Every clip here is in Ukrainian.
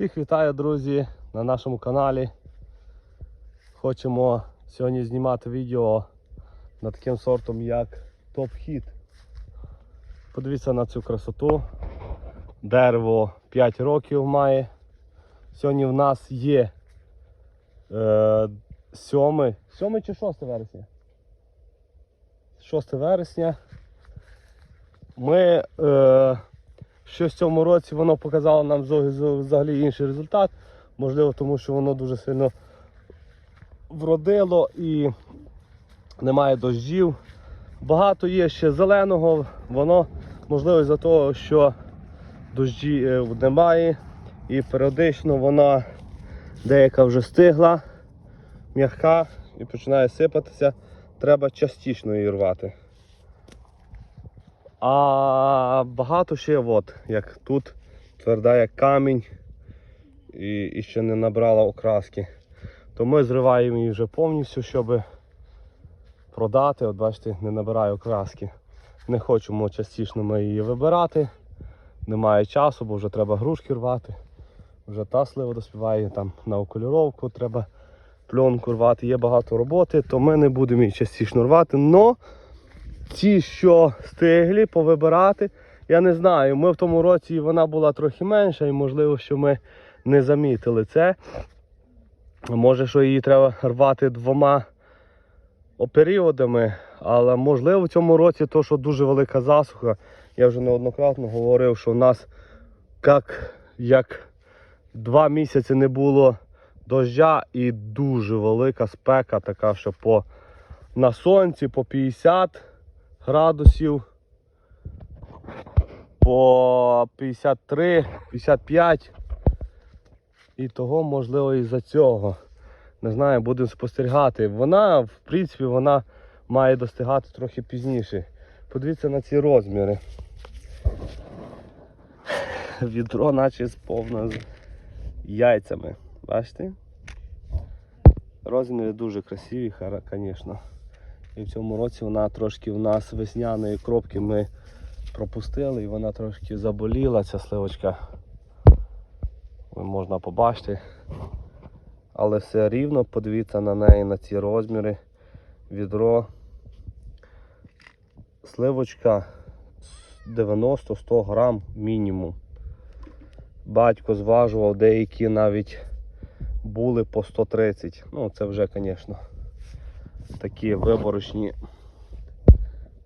Всіх вітаю, друзі, на нашому каналі. Хочемо сьогодні знімати відео над таким сортом, як Top Hit. Подивіться на цю красоту. Дерево 5 років має. Сьогодні в нас є е, 7, 7 чи 6 вересня? 6 вересня. Ми е, що в цьому році воно показало нам взагалі інший результат. Можливо, тому що воно дуже сильно вродило і немає дощів. Багато є ще зеленого, воно можливо із-за того, що дощі е, немає і періодично вона деяка вже стигла, м'яка і починає сипатися. Треба частіше її рвати. А багато ще от, як тут, тверда як камінь і, і ще не набрала окраски. То ми зриваємо її вже повністю, щоб продати. От бачите, не набирає окраски. Не хочемо частіше ми її вибирати. Немає часу, бо вже треба грушки рвати. Вже та слива доспіває, там на окулюровку треба пленку рвати, є багато роботи, то ми не будемо її частіше рвати. Но ті, що стиглі, повибирати. Я не знаю, ми в тому році вона була трохи менша і можливо, що ми не замітили це. Може, що її треба рвати двома періодами, але можливо в цьому році то, що дуже велика засуха. Я вже неоднократно говорив, що в нас як, як два місяці не було дождя і дуже велика спека, така, що по на сонці по 50 градусів по 53, 55. І того, можливо, із-за цього. Не знаю, будемо спостерігати. Вона, в принципі, вона має достигати трохи пізніше. Подивіться на ці розміри. Відро наче сповне з яйцями. Бачите? Розміри дуже красиві, звісно. І в цьому році вона трошки в нас весняної кропки ми пропустили і вона трошки заболіла, ця сливочка. Можна побачити. Але все рівно подивіться на неї, на ці розміри. Відро. Сливочка 90-100 грам мінімум. Батько зважував, деякі навіть були по 130. Ну, це вже, звісно такі виборочні.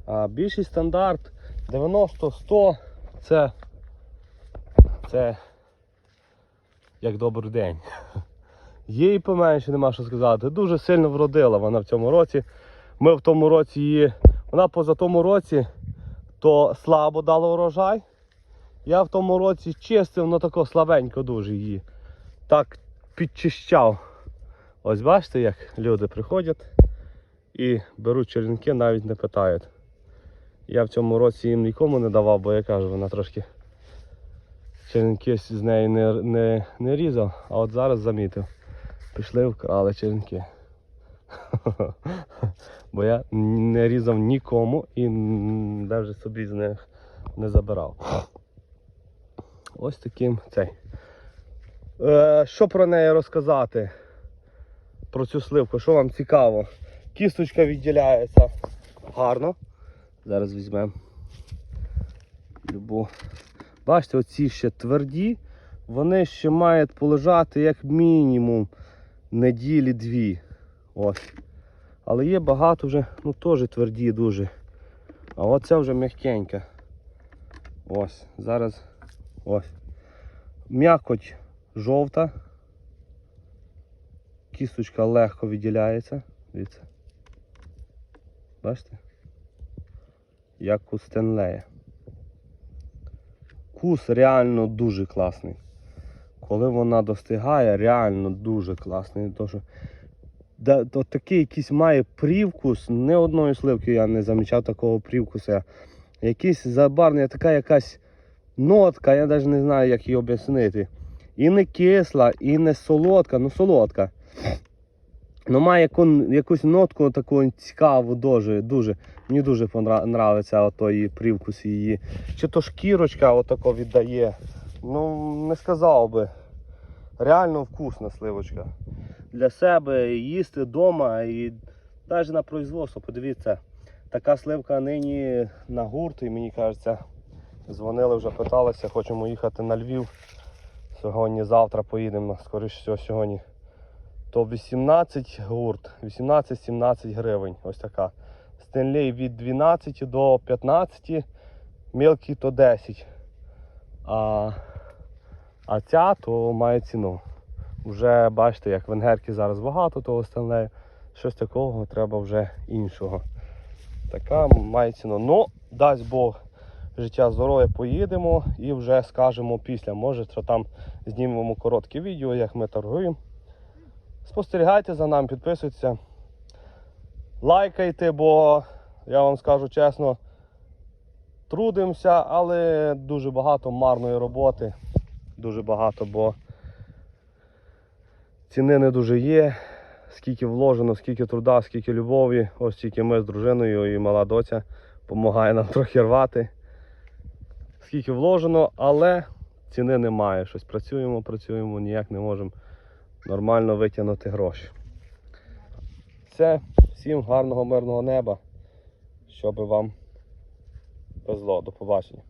А більший стандарт 90-100 це, це як добрий день. І поменше, нема що сказати. Дуже сильно вродила вона в цьому році. Ми в тому році її. Вона поза тому році то слабо дала урожай. Я в тому році чистив, ну тако слабенько дуже її. Так підчищав. Ось бачите, як люди приходять і беруть черенки, навіть не питають. Я в цьому році їм нікому не давав, бо я кажу, вона трошки черенки з неї не, не, не різав, а от зараз замітив. Пішли, вкрали черенки. Бо я не різав нікому і навіть собі з них не забирав. Ось таким цей. Е, що про неї розказати? Про цю сливку, що вам цікаво? Кісточка відділяється гарно. Зараз візьмемо любу. Бачите, оці ще тверді, вони ще мають полежати як мінімум неділі дві. Ось. Але є багато вже, ну теж тверді дуже. А оця вже м'якенька. Ось, зараз ось. М'якоть жовта. Кісточка легко відділяється. Дивіться. Бачите? Як у Стенлея. Кус реально дуже класний. Коли вона достигає, реально дуже класний. То, що да, то такий якийсь має привкус. Не одної сливки я не замічав такого привкуса. Якийсь забарний, така якась нотка, я навіть не знаю, як її об'яснити. І не кисла, і не солодка, ну солодка. Ну має яку, якусь нотку таку цікаву дуже. дуже. Мені дуже подобається отой привкус її. Чи то шкірочка отако віддає. Ну, не сказав би. реально вкусна сливочка. Для себе їсти вдома і навіть на производство. Подивіться, така сливка нині на гурт, і мені кажеться, дзвонили вже питалися, хочемо їхати на Львів. Сьогодні, завтра поїдемо, скоріше всього, сьогодні. То 18 гурт, 18-17 гривень. Ось така. Стенлей від 12 до 15, мілкий то 10. А, а ця то має ціну. Вже бачите, як венгерки зараз багато того стенлею. Щось такого треба вже іншого. Така має ціну. Ну, дасть Бог життя здоров'я, поїдемо і вже скажемо після. Може, що там знімемо коротке відео, як ми торгуємо. Спостерігайте за нами, підписуйтеся. Лайкайте, бо я вам скажу чесно, трудимося, але дуже багато марної роботи. Дуже багато, бо ціни не дуже є. Скільки вложено, скільки труда, скільки любові. Ось тільки ми з дружиною і мала доця допомагає нам трохи рвати. Скільки вложено, але ціни немає. Щось працюємо, працюємо, ніяк не можемо нормально витягнути гроші. Все, всім гарного мирного неба, щоб вам везло. До побачення.